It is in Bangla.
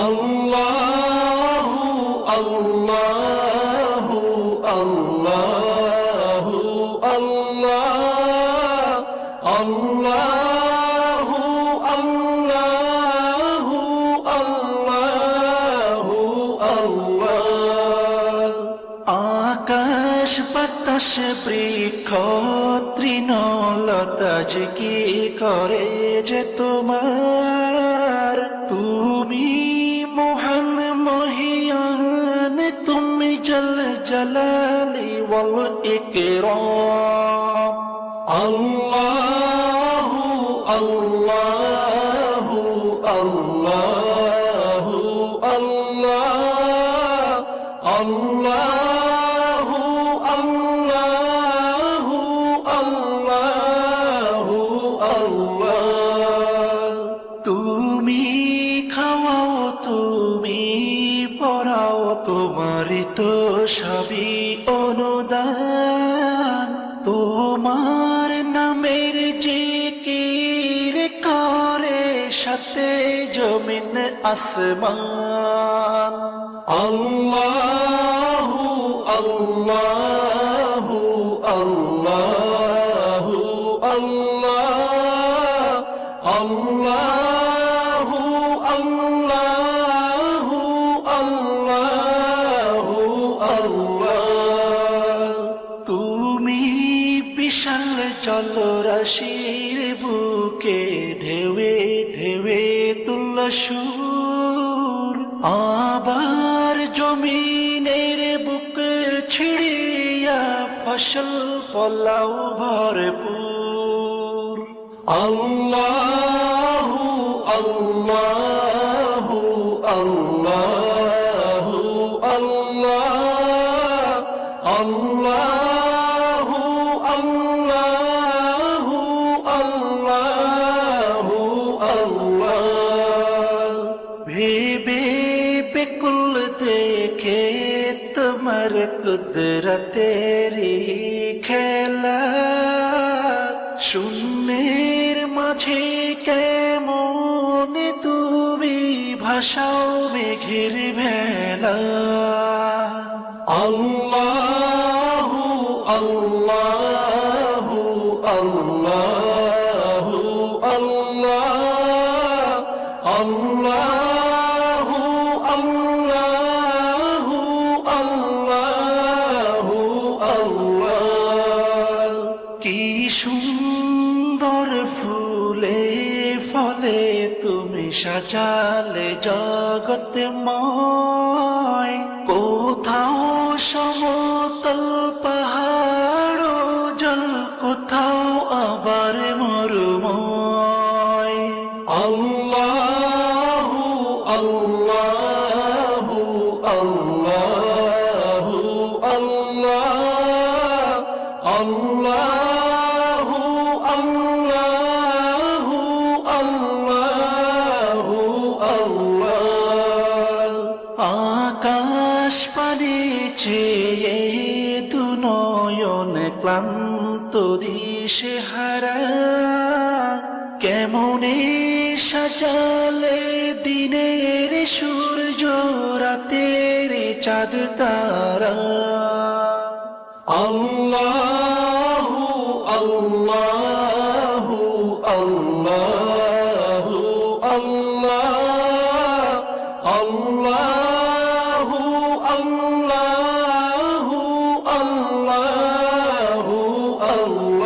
আল্লাহু আল্লাহু যে কি করে যে তোমার ইকরাম আল্লাহু আল্লাহু আল্লাহু আল্লাহ আল্লাহু আল্লাহু আল্লাহু আল্লাহ তুমি খাওয়াও তুমি পড়াও তোমারই তো সবই তোমার নামের জিকির করে সাথে জমিন আসমান। আল্লাহু আল্লাহু আল্লাহু আল্লাহ আল্লাহু। বিশাল জলরাশির বুকে ঢেউে ঢেউে তুল সুর। আবার জমিনের বুক ছিড়িয়া ফসল ফলাও ভরপুর। আল্লাহু আল্লাহু আল্লাহু, আল্লাহ, আল্লাহু। বেকুল দেখে তোমার কুদরতেরি খেলা শূন্যের মাঝে কেমন তুমি ভাষাও মেঘের ভেলা আল্লাহু আল্লাহু আল্লাহু আল্লাহ আল্লাহু সুন্দর ফুলে ফলে তুমি সাজালে জগত ময় কোথাও সমতল পাহাড় জল, কোথাও আবার মরুময়। আল্লাহু আল্লাহু আল্লাহু, আল্লাহ, আল্লাহু। আকাশ পানি চেয়ে দু নয়ন ক্লান্ত দিশে হারা কেমনে সাজালে দিনের সূর্য রাতের চাঁদ তারা।